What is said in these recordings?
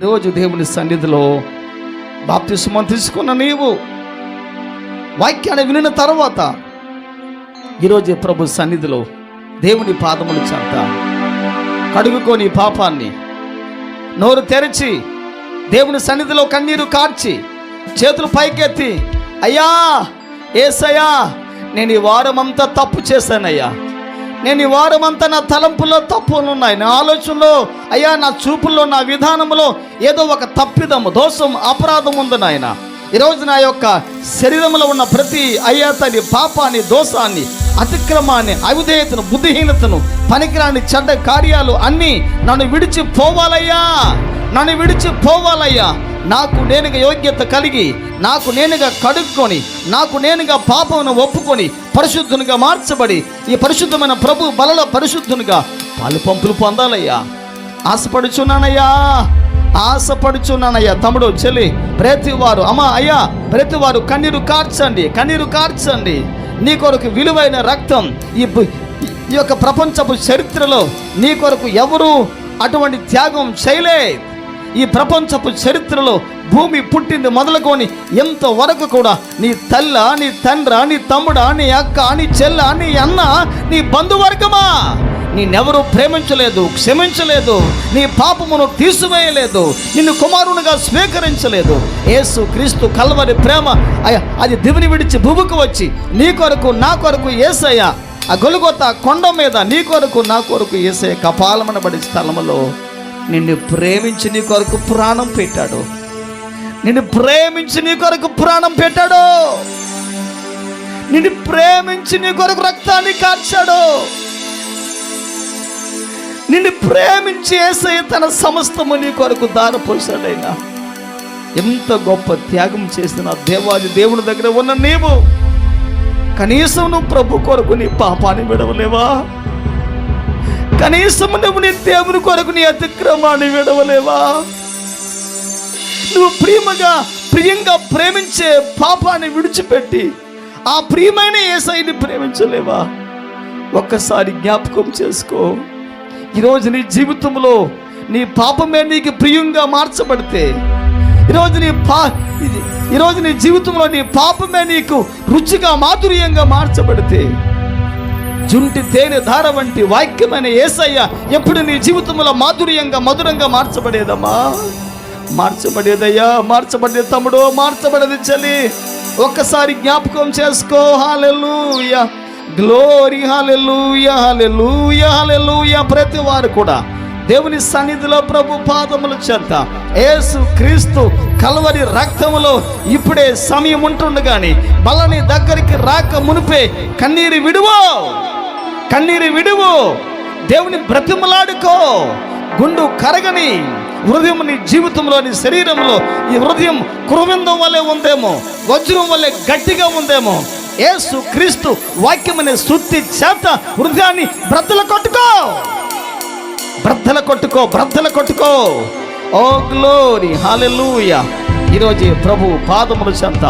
ఈరోజు దేవుని సన్నిధిలో బాప్తిస్మం తీసుకున్న నీవు. వాక్యాన్ని వినిన తర్వాత ఈరోజు ప్రభు సన్నిధిలో దేవుని పాదములు చెంత కడుగుకొని పాపాన్ని నోరు తెరిచి దేవుని సన్నిధిలో కన్నీరు కార్చి చేతులు పైకెత్తి అయ్యా ఏసయ్యా నేను ఈ వారమంతా తప్పు చేశానయ్యా. నేను ఈ వారమంతా నా తలంపులో తప్పులు ఉన్నాయి నా ఆలోచనలో అయ్యా నా చూపుల్లో నా విధానంలో ఏదో ఒక తప్పిదము దోషం అపరాధం ఉంది నాయన. ఈరోజు నా యొక్క శరీరంలో ఉన్న ప్రతి అయ్యాతని పాపాన్ని దోషాన్ని అతిక్రమాన్ని అవిధేయతను బుద్ధిహీనతను పనికిరాని చెడ్డ కార్యాలు అన్నీ నన్ను విడిచి పోవాలయ్యా నన్ను విడిచి పోవాలయ్యా. నాకు నేనుగా యోగ్యత కలిగి నాకు నేనుగా కడుక్కొని నాకు నేనుగా పాపమును ఒప్పుకొని పరిశుద్ధునిగా మార్చబడి ఈ పరిశుద్ధమైన ప్రభు బలల పరిశుద్ధునిగా పాలు పంపులు పొందాలయ్యా. ఆశపడుచున్నానయ్యా. ఆశపడుచున్నానయ్యా. తమ్ముడు చెల్లి ప్రతివారు అమ్మా అయ్యా ప్రతివారు కన్నీరు కార్చండి కన్నీరు కార్చండి. నీ కొరకు విలువైన రక్తం ఈ ఈ యొక్క ప్రపంచపు చరిత్రలో నీ కొరకు ఎవరు అటువంటి త్యాగం చేయలేదు ఈ ప్రపంచపు చరిత్రలో భూమి పుట్టింది మొదలుకొని ఎంతవరకు కూడా నీ తల్ల నీ తండ్ర నీ తమ్ముడా నీ అక్క నీ చెల్ల నీ అన్న నీ బంధువర్గమా? నిన్నెవరూ ప్రేమించలేదు క్షమించలేదు నీ పాపమును తీసివేయలేదు నిన్ను కుమారునిగా స్వీకరించలేదు. యేసు క్రీస్తు కల్వరి ప్రేమ అయ్యా అది దివిని విడిచి భూమికి వచ్చి నీ కొరకు నా కొరకు ఏసయ్య. ఆ గొలుగొత్త కొండ మీద నీ కొరకు నా కొరకు ఏసయ్య కపాలమనబడి స్థలములో నిన్ను ప్రేమించి నీ కొరకు ప్రాణం పెట్టాడు. నిన్ను ప్రేమించి నీ కొరకు ప్రాణం పెట్టాడు. నిన్ను ప్రేమించి నీ కొరకు రక్తాన్ని కార్చాడు. నిన్ను ప్రేమించి ఏసయ్య తన సమస్తము నీ కొరకు దారపోసాడైనా ఎంత గొప్ప త్యాగం చేసిన దేవాది దేవుని దగ్గర ఉన్న నీవు. కనీసం నువ్వు ప్రభు కొరకు నీ పాపాన్ని విడవలేవా? కనీసం నువ్వు నీ దేవుని కొరకు నీ అతిక్రమాన్ని విడవలేవా? నువ్వు ప్రేమగా ప్రియంగా ప్రేమించే పాపాన్ని విడిచిపెట్టి ఆ ప్రియమైన ఏసైని ప్రేమించలేవా? ఒక్కసారి జ్ఞాపకం చేసుకో. ఈరోజు నీ జీవితంలో నీ పాపమే నీకు ప్రియంగా మార్చబడితే ఈరోజు నీ పా ఇది- ఈరోజు నీ జీవితంలో నీ పాపమే నీకు రుచిగా మాధుర్యంగా మార్చబడితే జుంటి తేనె ధార వంటి వాక్యమైన ఏసయ్య ఎప్పుడు నీ జీవితంలో మాధుర్యంగా మధురంగా మార్చబడేదమ్మా? మార్చబడేదయ్యా మార్చబడే తమ్ముడు మార్చబడేది చలి ఒక్కసారి జ్ఞాపకం చేసుకో hallelujah glory hallelujah hallelujah hallelujah ప్రతి వారు కూడా దేవుని సన్నిధిలో ప్రభు పాదములు చెంత. ఏసు క్రీస్తు కలవరి రక్తములో ఇప్పుడే సమయం ఉంటుండగాని బలని దగ్గరికి రాక మునిపే కన్నీరు విడువో! కన్నీరు విడువు! దేవుని బ్రతిమలాడుకో! గుండు కరగని హృదయం నీ జీవితంలో నీ శరీరంలో ఈ హృదయం కురువిందం వల్లే ఉందేమో వజ్రం వల్లే గట్టిగా ఉందేమో ఏసు క్రీస్తు వాక్యమనే శుద్ధి చేత హృదయాన్ని బ్రద్దల కొట్టుకో బ్రద్దల కొట్టుకో బ్రద్దల కొట్టుకో. ఓ గ్లోరీ హాలెలూయ ఈరోజు ప్రభు పాదముల చెంత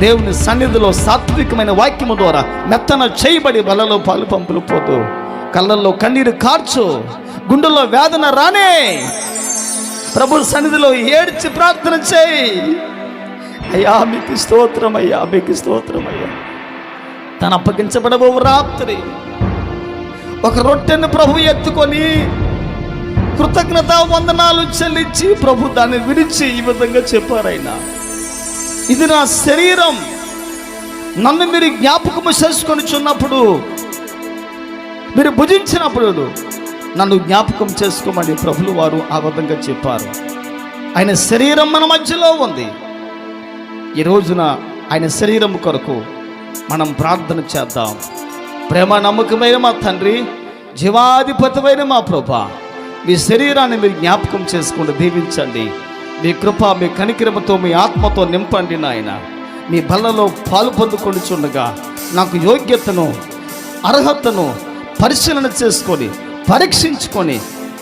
దేవుని సన్నిధిలో సాత్వికమైన వాక్యము ద్వారా మెత్తన చేయబడి వలలో పాలు పంపులు పోతూ కళ్ళల్లో కన్నీరు కార్చు గుండెల్లో వేదన రానే. ప్రభు సన్నిధిలో ఏడ్చి ప్రార్థన చేయి. అయ్యా మీకు స్తోత్రం అయ్యా మీకు స్తోత్రం అయ్యా. తను అప్పగించబడబో రాత్రి. ఒక రొట్టెను ప్రభు ఎత్తుకొని కృతజ్ఞత వందనాలు చెల్లించి ప్రభు దాన్ని విడిచి ఈ విధంగా చెప్పారు ఆయన ఇది నా శరీరం. నన్ను మీరు జ్ఞాపకము చేసుకొని చున్నప్పుడు మీరు భుజించినప్పుడు నన్ను జ్ఞాపకం చేసుకోమని ప్రభులు వారు ఆ విధంగా చెప్పారు. ఆయన శరీరం మన మధ్యలో ఉంది. ఈ రోజున ఆయన శరీరం కొరకు మనం ప్రార్థన చేద్దాం. ప్రేమ నమ్మకమైన మా తండ్రి జీవాధిపతమైన మా ప్రభా మీ శరీరాన్ని మీరు జ్ఞాపకం చేసుకుంటూ దీవించండి. మీ కృప మీ కనికిరమతో మీ ఆత్మతో నింపండి నాయన. మీ బలలో పాలు పొందుకొనిచుండగా నాకు యోగ్యతను అర్హతను పరిశీలన చేసుకొని పరీక్షించుకొని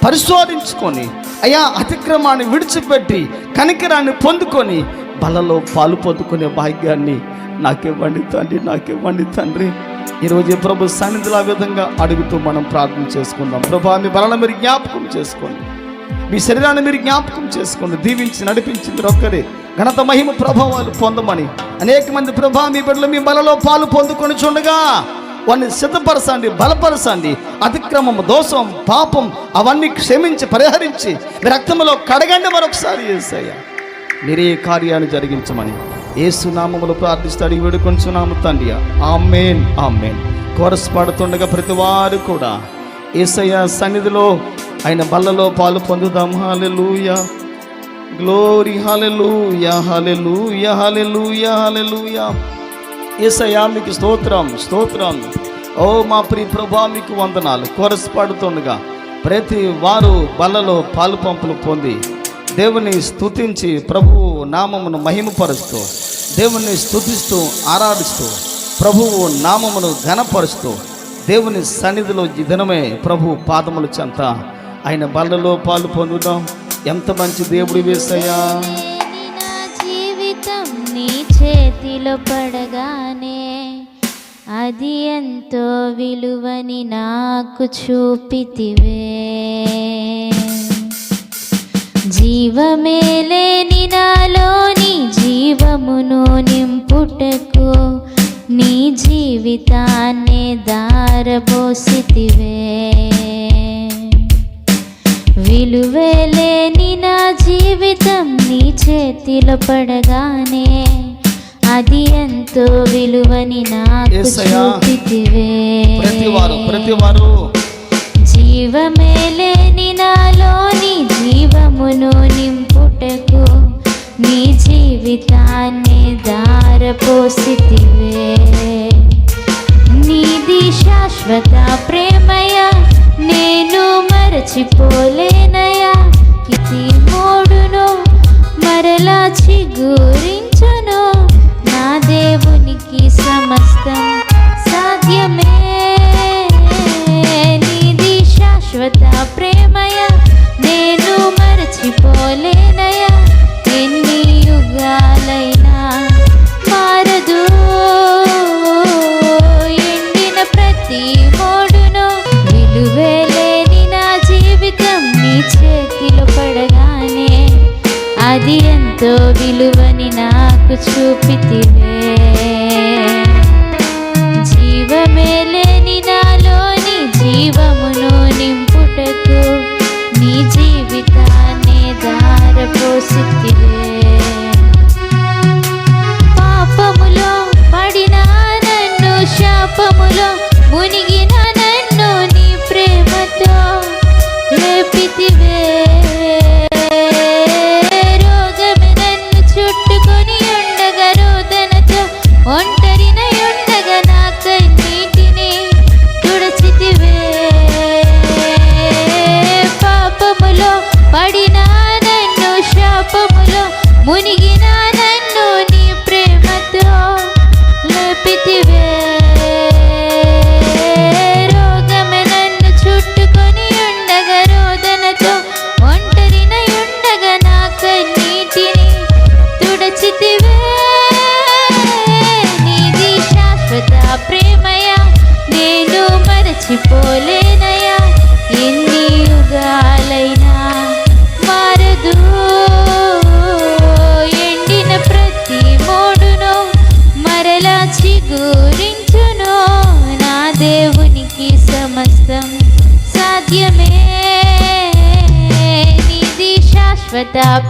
పరిశోధించుకొని అయా అతిక్రమాన్ని విడిచిపెట్టి కనికరాన్ని పొందుకొని బలలో పాలు పొందుకునే భాగ్యాన్ని నాకివ్వండి తండ్రి నాకివ్వండి తండ్రి. ఈరోజు ప్రభు సన్నిధిలో ఆ విధంగా అడుగుతూ మనం ప్రార్థన చేసుకుందాం. ప్రభా మీ బలను మీరు జ్ఞాపకం చేసుకోండి. మీ శరీరాన్ని మీరు జ్ఞాపకం చేసుకోండి. దీవించి నడిపించి మీరు ఒక్కరే. ఘనత మహిమ ప్రభావాలు పొందమని. అనేక మంది ప్రభా మీ బిడ్డలు మీ బలలో పాలు పొందుకొని చూడగా వాడిని సిద్ధపరచండి బలపరచండి. అతిక్రమం దోషం పాపం అవన్నీ క్షమించి పరిహరించి రక్తంలో కడగండి మరొకసారి ఏసయ్య. మీరే కార్యాన్ని జరిగించమని. ఏసునామములు ప్రార్థిస్తూ అడిగి వేడుకొంచున్నాము తండ్రి. Amen amen. కోరస్ పాడుతుండగా ప్రతి వారు కూడా ఏసయ్య సన్నిధిలో ఆయన బల్లలో పాలు పొందుదాం. Hallelujah glory hallelujah hallelujah hallelujah hallelujah Yesayya మీకు స్తోత్రం స్తోత్రం. ఓ మా ప్రియ ప్రభా మీకు వందనాలు. కోరస్ పాడుతుండగా ప్రతి వారు బల్లలో పాలు పంపులు పొంది దేవుని స్తుతించి ప్రభు నామమును మహిమపరుస్తూ దేవుణ్ణి స్థుతిస్తూ ఆరాధిస్తూ ప్రభువు నామమును ఘనపరుస్తూ దేవుని సన్నిధిలో ఈ దినమే ప్రభు పాదముల చెంత. ఆయన బలలో పాలు పొందుదాం. ఎంత మంచి దేవుడు వేసయ్యా. నా జీవితం నీ చేతిలో పడగానే అది ఎంతో విలువని నాకు చూపితివే. జీవమే లేని నా జీవమును నింపుటకు నీ జీవితాన్నే దారబోసితివే. విలువలేని నా జీవితం నీ చేతిలో పడగానే అది ఎంతో విలువని నాకు చూపితివే. ప్రతి వారు ప్రతి వారు జీవమే లేని నాలోని జీవమును నింపుటకు నీ జీవితాన్ని దారపోసివే నీది శాశ్వత ప్రేమయ నేను మరచిపోలేనయా. ఇది మూడును మరలా చిగురించను. నా దేవునికి సమస్తం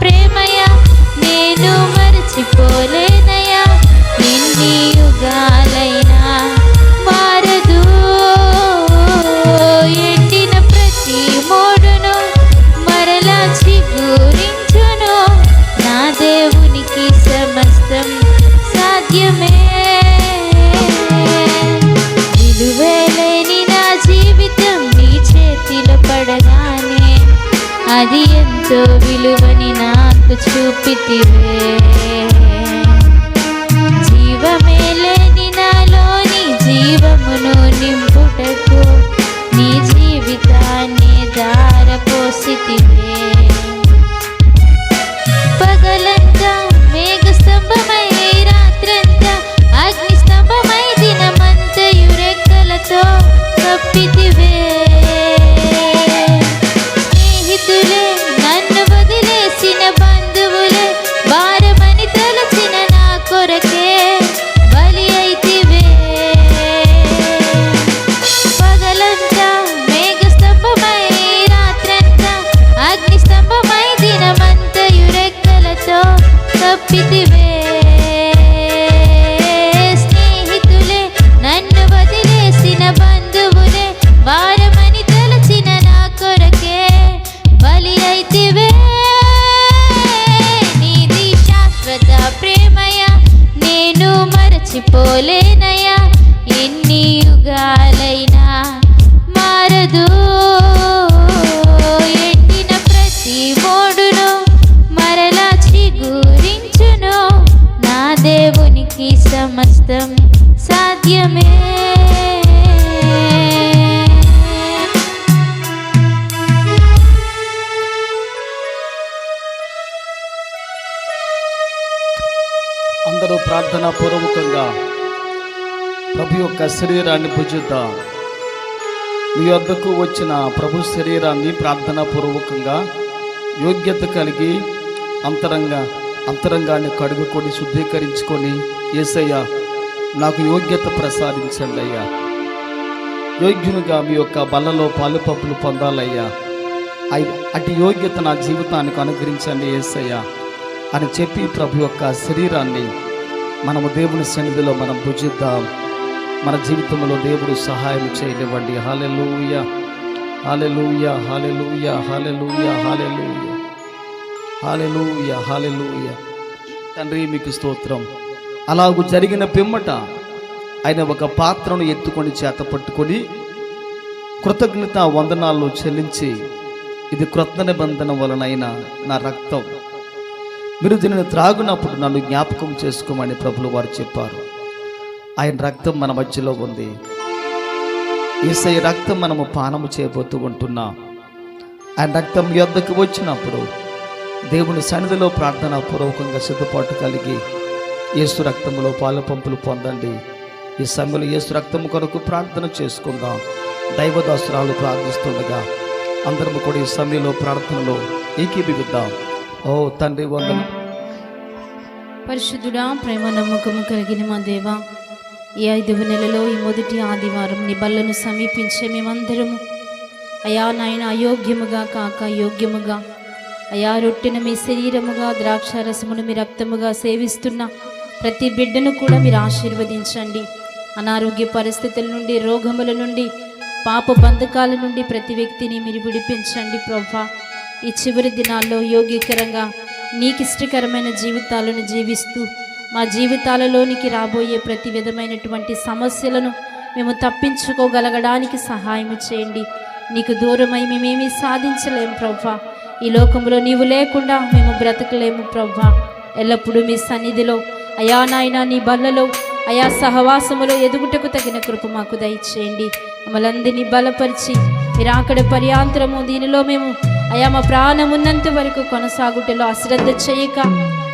ప్రేమ చూపితివే శరీరాన్ని భుజిద్దాం. మీ వద్దకు వచ్చిన ప్రభు శరీరాన్ని ప్రార్థనా పూర్వకంగా యోగ్యత కలిగి అంతరంగ అంతరంగాన్ని కడుగుకొని శుద్ధీకరించుకొని ఏసయ్య నాకు యోగ్యత ప్రసాదించండి అయ్యా. యోగ్యునిగా మీ యొక్క బలలో పాలు పప్పులు పొందాలయ్యా అటు యోగ్యత నా జీవితానికి అనుగ్రహించండి ఏసయ్య. అని చెప్పి ప్రభు యొక్క శరీరాన్ని మనము దేవుని సన్నిధిలో మనం భుజిద్దాం. మన జీవితంలో దేవుడు సహాయం చేయనివ్వండి. Hallelujah hallelujah hallelujah hallelujah hallelujah hallelujah hallelujah తండ్రి మీకు స్తోత్రం. అలాగూ జరిగిన పిమ్మట ఆయన ఒక పాత్రను ఎత్తుకొని చేత పట్టుకొని కృతజ్ఞత వందనాలు చెల్లించి ఇది క్రొత్త నిబంధన వలనైన నా రక్తం. మీరు దీనిని త్రాగునప్పుడు నన్ను జ్ఞాపకం చేసుకోమని ప్రభులు వారు చెప్పారు. ఆయన రక్తం మన మధ్యలో ఉంది. ఈసై రక్తం మనము పానము చేయబోతూ ఉంటున్నాం. ఆయన రక్తం యొద్దకు వచ్చినప్పుడు దేవుని సన్నిధిలో ప్రార్థన పూర్వకంగా సిద్ధపాటు కలిగి యేసు రక్తములో పాలు పంపులు పొందండి. ఈ సమయంలో యేసు రక్తము కొరకు ప్రార్థన చేసుకుందాం. దైవదాసురాలు ప్రార్థిస్తుండగా అందరం కూడా ఈ సమయంలో ప్రార్థనలో ఏకీభిద్దాం ఓ తండ్రి వందనం. పరిశుద్ధుడా ప్రేమ నమ్మకము కలిగిన మా దేవా ఈ ఐదవ నెలలో ఈ మొదటి ఆదివారం నిబల్లను సమీపించే మేమందరము. అయా నాయన అయోగ్యముగా కాక యోగ్యముగా అయా రొట్టెన మీ శరీరముగా ద్రాక్షారసమును మీ రక్తముగా సేవిస్తున్న ప్రతి బిడ్డను కూడా మీరు ఆశీర్వదించండి. అనారోగ్య పరిస్థితుల నుండి రోగముల నుండి పాప బంధకాల నుండి ప్రతి వ్యక్తిని మీరు విడిపించండి ప్రభా. ఈ చివరి దినాల్లో యోగ్యకరంగా నీకిష్టకరమైన జీవితాలను జీవిస్తూ మా జీవితాలలోనికి రాబోయే ప్రతి విధమైనటువంటి సమస్యలను మేము తప్పించుకోగలగడానికి సహాయం చేయండి. నీకు దూరమై మేమేమీ సాధించలేము ప్రభా ఈ లోకంలో నీవు లేకుండా మేము బ్రతకలేము ప్రభా ఎల్లప్పుడూ మీ సన్నిధిలో అయా నాయన నీ బల్లలో అయా సహవాసములో ఎదుగుటకు తగిన కృప మాకు దయచేయండి. మమ్మల్ందరినీ బలపరిచి మీరు అక్కడ పర్యాంతరము దీనిలో మేము అయా మా ప్రాణమున్నంత వరకు కొనసాగుటలో అశ్రద్ధ చేయక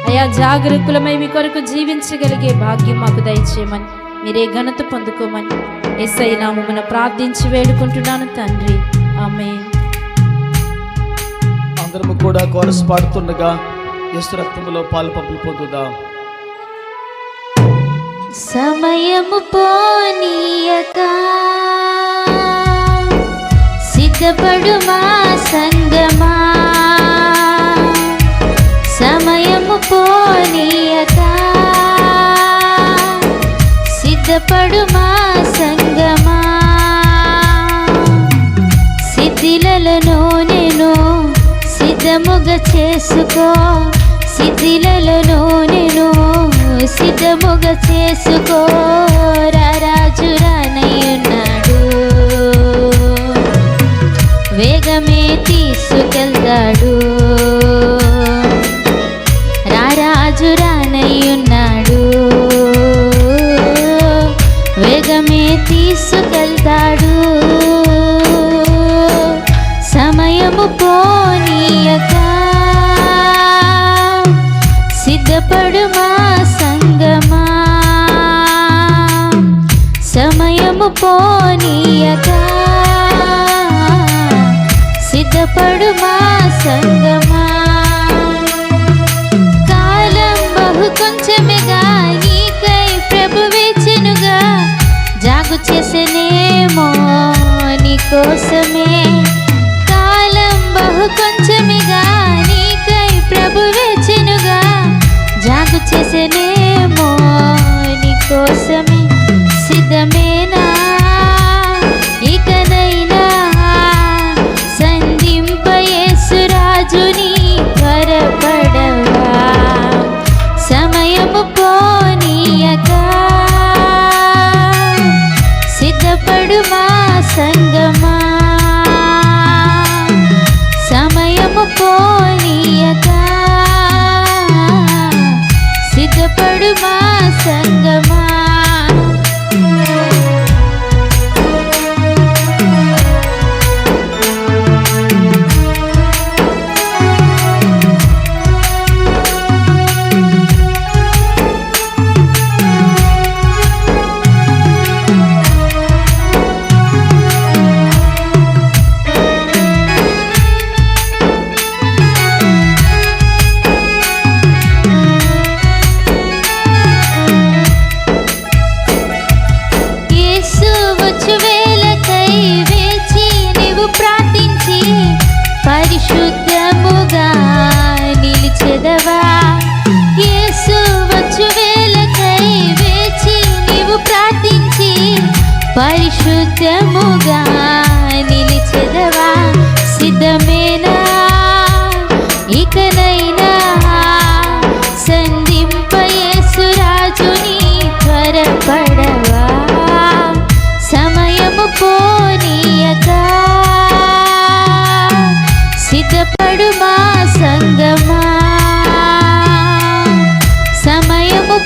అయా జాగరూకులమై మీ కొరకు జీవించగలిగే భాగ్యం మాకు దయచేయమని. మీరే ఘనత పొందుకోమని. ఎస్ఐ నామమున ప్రార్థించి వేడుకుంటున్నాను తండ్రి. ఆమె అందరము కూడా కోరస్ పాడుతుండగా యేసు రక్తములో పాలు పంపులు పొందుదాం. సమయము పోనీయక సిద్ధపడు మా సంగమా. పోనీయక. సిద్ధపడు మా సంగమా? సిద్ధిలలో నేను సిద్ధముగా చేసుకో. సిద్ధిలలో నేను సిద్ధముగా చేసుకో. రాజు రానయ్యున్నాడు. వేగమే తీసుకెళ్తాడు. హాజురానయ్యున్నాడు వేగమే తీసుకెళ్తాడు. సమయము పోనీయక. సిద్ధపడు మా సంగమా. సమయము పోనీయక. సిద్ధపడు మా సంగమా. నీకై ప్రభు వేచెనుగా జాగు చేసనేమో నీ కోసమే. కాలం బహు కొంచెమిగా నీకై ప్రభు వేచెనుగా జాగు చేసనేమో నీకోసమే సిద్ధమేనా ఇకనైనా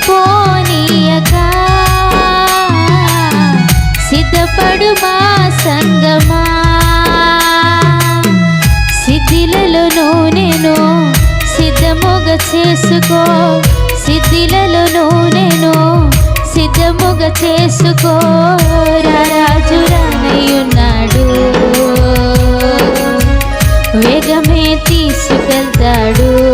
పోనీయక. సిద్ధపడు మా సంగమా. సిద్ధిలలో నూనెను సిద్ధముగా చేసుకో. సిద్ధిలలో నూనెను సిద్ధముగా చేసుకో. రాజు రానయ్యున్నాడు. వేగమే తీసుకెళ్తాడు.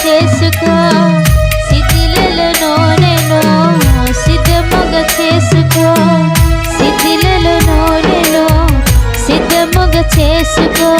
చేసుకో. సిద్ధిలలో నూనెను సిద్ధముగ చేసుకో. సిద్ధిలలో నూనెను సిద్ధముగ చేసుకో.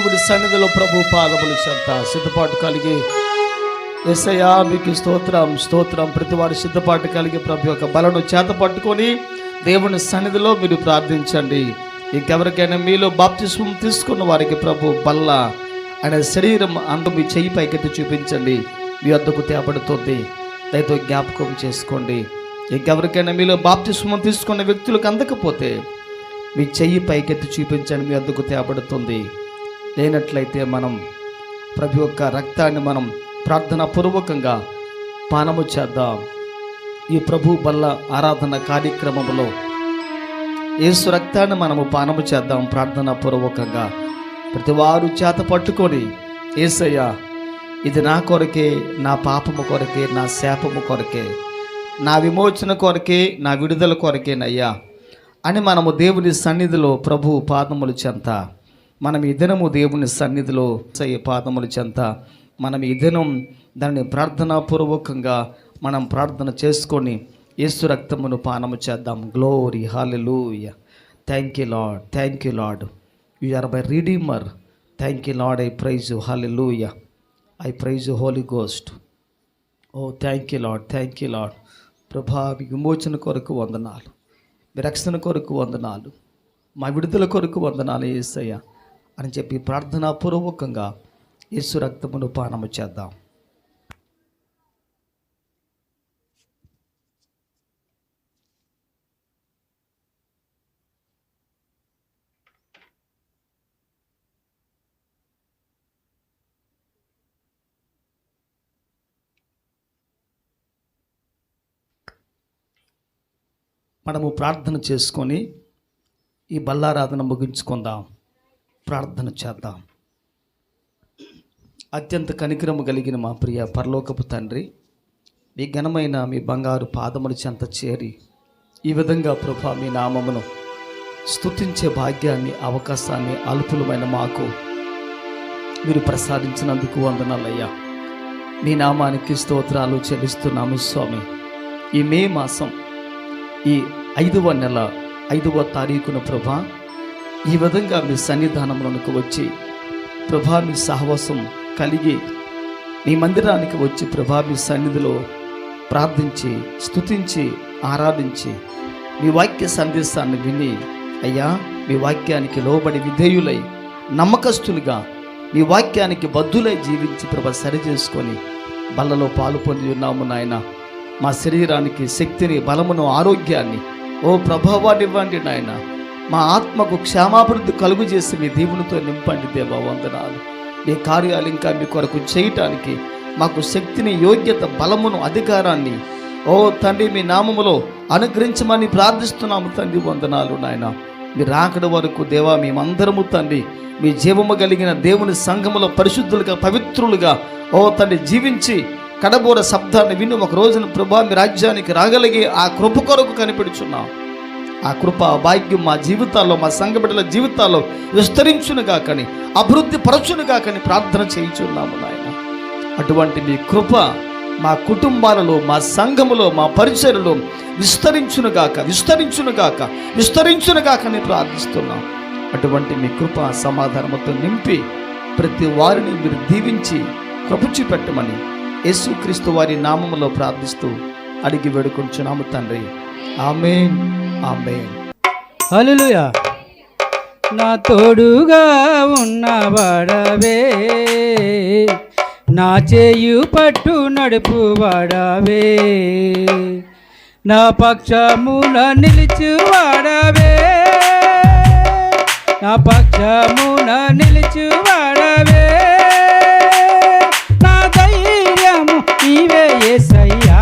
దేవుడి సన్నిధిలో ప్రభు పాదములు చెంత సిద్ధపాటు కలిగి. ఎస్ఐయా మీకు స్తోత్రం స్తోత్రం. ప్రతి వారు సిద్ధపాటు కలిగి ప్రభు యొక్క బలను చేత పట్టుకొని దేవుని సన్నిధిలో మీరు ప్రార్థించండి. ఇంకెవరికైనా మీలో బాప్తిస్వం తీసుకున్న వారికి ప్రభు బల్ల అనే శరీరం అందు మీ చెయ్యి పైకెత్తి చూపించండి. మీ వద్దకు తేపడుతుంది దయతో జ్ఞాపకం చేసుకోండి. ఇంకెవరికైనా మీలో బాప్తిస్వం తీసుకున్న వ్యక్తులకు అందకపోతే మీ చెయ్యి పైకెత్తి చూపించండి. మీ అందుకు తేపడుతుంది లేనట్లయితే మనం ప్రభు యొక్క రక్తాన్ని మనం ప్రార్థన పూర్వకంగా పానము చేద్దాం. ఈ ప్రభు బల్ల ఆరాధన కార్యక్రమంలో యేసు రక్తాన్ని మనము పానము చేద్దాం ప్రార్థన పూర్వకంగా ప్రతి వారు చేత పట్టుకొని ఏసయ్యా ఇది నా కొరకే నా పాపము కొరకే నా శాపము కొరకే నా విమోచన కొరకే నా విడుదల కొరకేనయ్యా అని మనము దేవుని సన్నిధిలో ప్రభు పాదములు చెంత. మనం ఈ దినము దేవుని సన్నిధిలో సయ్య పాదములు చెంత మనం ఈ దినం దాన్ని ప్రార్థనాపూర్వకంగా మనం ప్రార్థన చేసుకొని యేసు రక్తమును పానము చేద్దాం. Glory hallelujah thank you Lord thank you Lord you are my redeemer thank you Lord I praise hallelujah I praise Holy Ghost oh thank you Lord thank you Lord ప్రభా మీ విమోచన కొరకు వందనాలు. మీ రక్షణ కొరకు వందనాలు. మా విడుదల కొరకు వందనాలు ఏసయ్యా అని చెప్పి ప్రార్థనాపూర్వకంగా యేసు రక్తమును పానము చేద్దాం. మనము ప్రార్థన చేసుకొని ఈ బల్లారాధన ముగించుకుందాం. ప్రార్థన చేద్దాం. అత్యంత కనికరము కలిగిన మా ప్రియ పరలోకపు తండ్రి మీ ఘనమైన మీ బంగారు పాదముల చెంత చేరి ఈ విధంగా ప్రభా మీ నామమును స్థుతించే భాగ్యాన్ని అవకాశాన్ని అల్పులమైన మాకు మీరు ప్రసాదించినందుకు వందనాలయ్యా. మీ నామానికి స్తోత్రాలు చెల్లిస్తున్నాము స్వామి. ఈ మే మాసం ఈ ఐదవ నెల ఐదవ తారీఖున ప్రభా ఈ విధంగా మీ సన్నిధానంలోనికి వచ్చి ప్రభా మీ సహవాసం కలిగి మీ మందిరానికి వచ్చి ప్రభా మీ సన్నిధిలో ప్రార్థించి స్తుతించి ఆరాధించి మీ వాక్య సందేశాన్ని విని అయ్యా మీ వాక్యానికి లోబడి విధేయులై నమ్మకస్తులుగా మీ వాక్యానికి బద్దులై జీవించి ప్రభ సరి చేసుకొని బల్లలో పాలు పొంది ఉన్నాము నాయన. మా శరీరానికి శక్తిని బలమును ఆరోగ్యాన్ని ఓ ప్రభావాన్ని ఇవ్వండి నాయన. మా ఆత్మకు క్షేమాభివృద్ధి కలుగు చేసి మీ దీవునితో నింపండి దేవా వందనాలు. మీ కార్యాలు ఇంకా మీ కొరకు చేయటానికి మాకు శక్తిని యోగ్యత బలమును అధికారాన్ని ఓ తండ్రి మీ నామములో అనుగ్రహించమని ప్రార్థిస్తున్నాము తండ్రి వందనాలు నాయన. మీ రాకడ వరకు దేవా మేమందరము తండ్రి మీ జీవము కలిగిన దేవుని సంఘములో పరిశుద్ధులుగా పవిత్రులుగా ఓ తండ్రి జీవించి కడబోర శబ్దాన్ని విని ఒక రోజున ప్రభా మీ రాజ్యానికి రాగలిగే ఆ కృప కొరకు కనిపెడుచున్నాం. ఆ కృప భాగ్యం మా జీవితాల్లో మా సంఘ బిడ్డల జీవితాల్లో విస్తరించును కాకని అభివృద్ధి పరచును కాకని ప్రార్థన చేయించున్నాము నాయన. అటువంటి మీ కృప మా కుటుంబాలలో మా సంఘములో మా పరిచయలో విస్తరించును కాక విస్తరించునుగాక కాకని ప్రార్థిస్తున్నాం. అటువంటి మీ కృప సమాధానముతో నింపి ప్రతి వారిని మీరు దీవించి కృప పెట్టమని యేసుక్రీస్తు వారి నామములో ప్రార్థిస్తూ అడిగి వేడుకొంచున్నాము తండ్రి. ఆమె ఆమెన్. నా తోడుగా ఉన్నవాడవే నా చేయు పట్టు నడుపు వాడవే నా పక్షమున నిలిచువాడవే నా పక్షమున నిలిచువాడవే నా ధైర్యము నీవే యేసయ్యా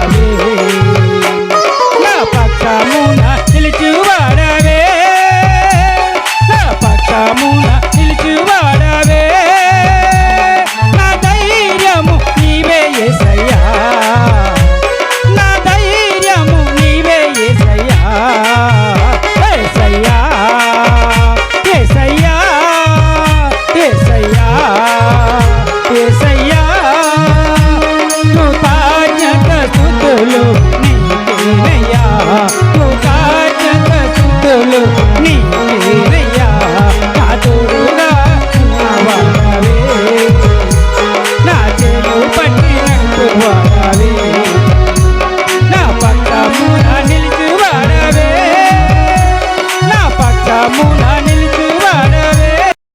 Yeah.